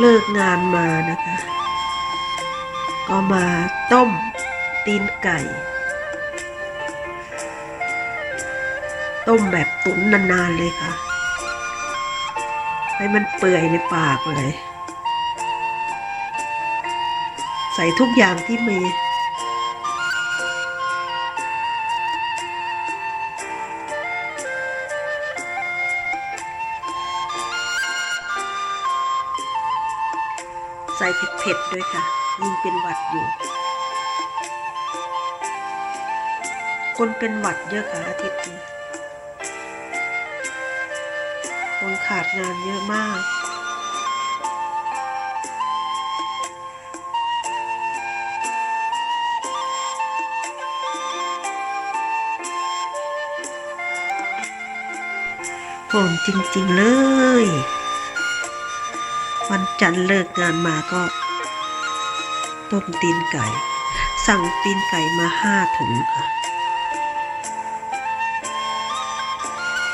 เลิกงานมานะคะ ก็มาต้มตีนไก่ ต้มแบบตุ๋นนานๆเลยค่ะ ให้มันเปื่อยในปากเลย ใส่ทุกอย่างที่มี ใส่เผ็ดๆด้วยค่ะยิ่งเป็นหวัดอยู่ คนเป็นหวัดเยอะค่ะอาทิตย์นี้คนขาดงานเยอะมากหอมจริง ๆ เลย วันจันทร์เลิกงานมาก็ ต้มตีนไก่ สั่งตีนไก่มาห้าถุงค่ะ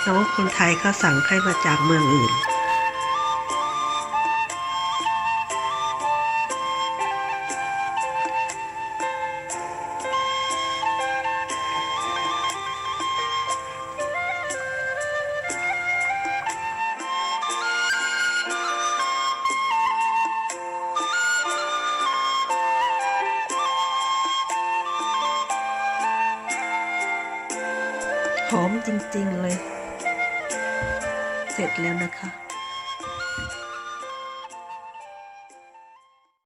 แล้วคนไทยเขาสั่งให้มาจากเมืองอื่น อมจริงๆเลย เสร็จแล้วนะคะ